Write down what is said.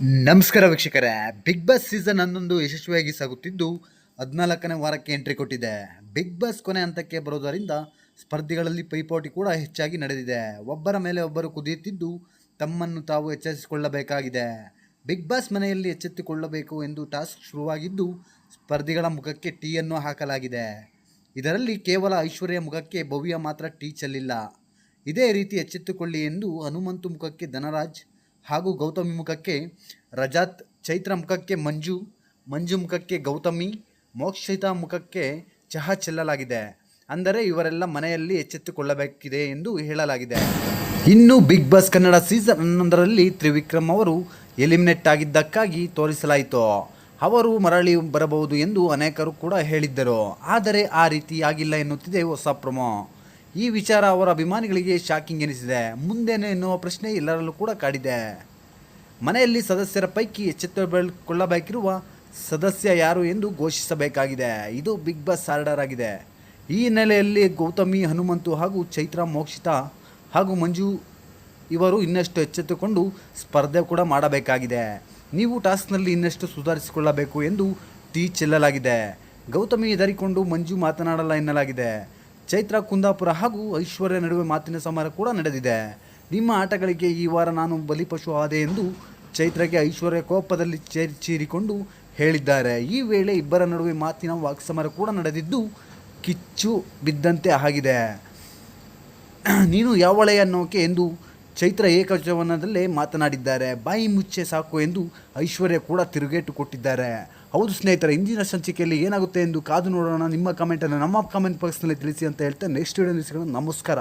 ನಮಸ್ಕಾರ ವೀಕ್ಷಕರೇ. Big boss season ಹನ್ನೊಂದು ಯಶಸ್ವಿಯಾಗಿ ಸಾಗುತ್ತಿದ್ದು ಹದಿನಾಲ್ಕನೇ ವಾರಕ್ಕೆ ಎಂಟ್ರಿ ಕೊಟ್ಟಿದೆ. ಬಿಗ್ ಬಾಸ್ ಕೊನೆ ಹಂತಕ್ಕೆ ಬರೋದರಿಂದ ಸ್ಪರ್ಧಿಗಳಲ್ಲಿ ಪೈಪೋಟಿ ಕೂಡ ಹೆಚ್ಚಾಗಿ ನಡೆದಿದೆ. ಒಬ್ಬರ ಮೇಲೆ ಒಬ್ಬರು ಕುದಿಯುತ್ತಿದ್ದು ತಮ್ಮನ್ನು ತಾವು ಎಚ್ಚರಿಸಿಕೊಳ್ಳಬೇಕಾಗಿದೆ. ಬಿಗ್ ಬಾಸ್ ಮನೆಯಲ್ಲಿ ಎಚ್ಚೆತ್ತುಕೊಳ್ಳಬೇಕು ಎಂದು ಟಾಸ್ಕ್ ಶುರುವಾಗಿದ್ದು ಸ್ಪರ್ಧಿಗಳ ಮುಖಕ್ಕೆ ಟೀಯನ್ನು ಹಾಕಲಾಗಿದೆ. ಇದರಲ್ಲಿ ಕೇವಲ ಐಶ್ವರ್ಯ ಮುಖಕ್ಕೆ ಭವ್ಯ ಮಾತ್ರ ಟೀ ಚೆಲ್ಲಿಲ್ಲ. ಇದೇ ರೀತಿ ಎಚ್ಚೆತ್ತುಕೊಳ್ಳಿ ಎಂದು ಹನುಮಂತು ಮುಖಕ್ಕೆ ಧನರಾಜ್ ಹಾಗೂ ಗೌತಮಿ ಮುಖಕ್ಕೆ ರಜಾತ್ ಚೈತ್ರ ಮುಖಕ್ಕೆ ಮಂಜು ಮಂಜು ಮುಖಕ್ಕೆ ಗೌತಮಿ ಮೋಕ್ಷಿತಾ ಮುಖಕ್ಕೆ ಚಹಾ ಚೆಲ್ಲಲಾಗಿದೆ. ಅಂದರೆ ಇವರೆಲ್ಲ ಮನೆಯಲ್ಲಿ ಎಚ್ಚೆತ್ತುಕೊಳ್ಳಬೇಕಿದೆ ಎಂದು ಹೇಳಲಾಗಿದೆ. ಇನ್ನು ಬಿಗ್ ಬಾಸ್ ಕನ್ನಡ ಸೀಸನ್ ಹನ್ನೊಂದರಲ್ಲಿ ತ್ರಿವಿಕ್ರಮ್ ಅವರು ಎಲಿಮಿನೇಟ್ ಆಗಿದ್ದಕ್ಕಾಗಿ ತೋರಿಸಲಾಯಿತು. ಅವರು ಮರಳಿ ಬರಬಹುದು ಎಂದು ಅನೇಕರು ಕೂಡ ಹೇಳಿದ್ದರು. ಆದರೆ ಆ ರೀತಿ ಆಗಿಲ್ಲ ಎನ್ನುತ್ತಿದೆ ಹೊಸ ಪ್ರೊಮೋ. ಈ ವಿಚಾರ ಅವರ ಅಭಿಮಾನಿಗಳಿಗೆ ಶಾಕಿಂಗ್ ಎನಿಸಿದೆ. ಮುಂದೇನು ಎನ್ನುವ ಪ್ರಶ್ನೆ ಎಲ್ಲರಲ್ಲೂ ಕೂಡ ಕಾಡಿದೆ. ಮನೆಯಲ್ಲಿ ಸದಸ್ಯರ ಪೈಕಿ ಎಚ್ಚೆತ್ತುಕೊಳ್ಳಬೇಕಿರುವ ಸದಸ್ಯ ಯಾರು ಎಂದು ಘೋಷಿಸಬೇಕಾಗಿದೆ. ಇದು ಬಿಗ್ ಬಾಸ್ ಆರ್ಡರ್ ಆಗಿದೆ. ಈ ಹಿನ್ನೆಲೆಯಲ್ಲಿ ಗೌತಮಿ, ಹನುಮಂತು ಹಾಗೂ ಚೈತ್ರ, ಮೋಕ್ಷಿತಾ ಹಾಗೂ ಮಂಜು ಇವರು ಇನ್ನಷ್ಟು ಎಚ್ಚೆತ್ತುಕೊಂಡು ಸ್ಪರ್ಧೆ ಕೂಡ ಮಾಡಬೇಕಾಗಿದೆ. ನೀವು ಟಾಸ್ಕ್ನಲ್ಲಿ ಇನ್ನಷ್ಟು ಸುಧಾರಿಸಿಕೊಳ್ಳಬೇಕು ಎಂದು ಟೀ ಚೆಲ್ಲಲಾಗಿದೆ. ಗೌತಮಿ ಹೆದರಿಕೊಂಡು ಮಂಜು ಮಾತನಾಡಲ್ಲ ಎನ್ನಲಾಗಿದೆ. ಚೈತ್ರ, ಕುಂದಾಪುರ ಹಾಗೂ ಐಶ್ವರ್ಯ ನಡುವೆ ಮಾತಿನ ಸಮರ ಕೂಡ ನಡೆದಿದೆ. ನಿಮ್ಮ ಆಟಗಳಿಗೆ ಈ ವಾರ ನಾನು ಬಲಿಪಶು ಆದೆ ಎಂದು ಚೈತ್ರಗೆ ಐಶ್ವರ್ಯ ಕೋಪದಲ್ಲಿ ಚೇರಿ ಚೀರಿಕೊಂಡು ಹೇಳಿದ್ದಾರೆ. ಈ ವೇಳೆ ಇಬ್ಬರ ನಡುವೆ ಮಾತಿನ ವಾಕ್ಸಮರ ಕೂಡ ನಡೆದಿದ್ದು ಕಿಚ್ಚು ಬಿದ್ದಂತೆ ಆಗಿದೆ. ನೀನು ಯಾವಳೆ ಅನ್ನೋಕೆ ಎಂದು ಚೈತ್ರ ಏಕವಚನದಲ್ಲೇ ಮಾತನಾಡಿದ್ದಾರೆ. ಬಾಯಿ ಮುಚ್ಚೆ ಸಾಕು ಎಂದು ಐಶ್ವರ್ಯ ಕೂಡ ತಿರುಗೇಟು ಕೊಟ್ಟಿದ್ದಾರೆ. ಹೌದು ಸ್ನೇಹಿತರೆ, ಇಂದಿನ ಸಂಚಿಕೆಯಲ್ಲಿ ಏನಾಗುತ್ತೆ ಎಂದು ಕಾದು ನೋಡೋಣ. ನಿಮ್ಮ ಕಮೆಂಟನ್ನು ನಮ್ಮ ಕಮೆಂಟ್ ಬಾಕ್ಸ್ನಲ್ಲಿ ತಿಳಿಸಿ ಅಂತ ಹೇಳ್ತಾ ನೆಕ್ಸ್ಟ್ ವಿಡಿಯೋ ನಮಸ್ಕಾರ.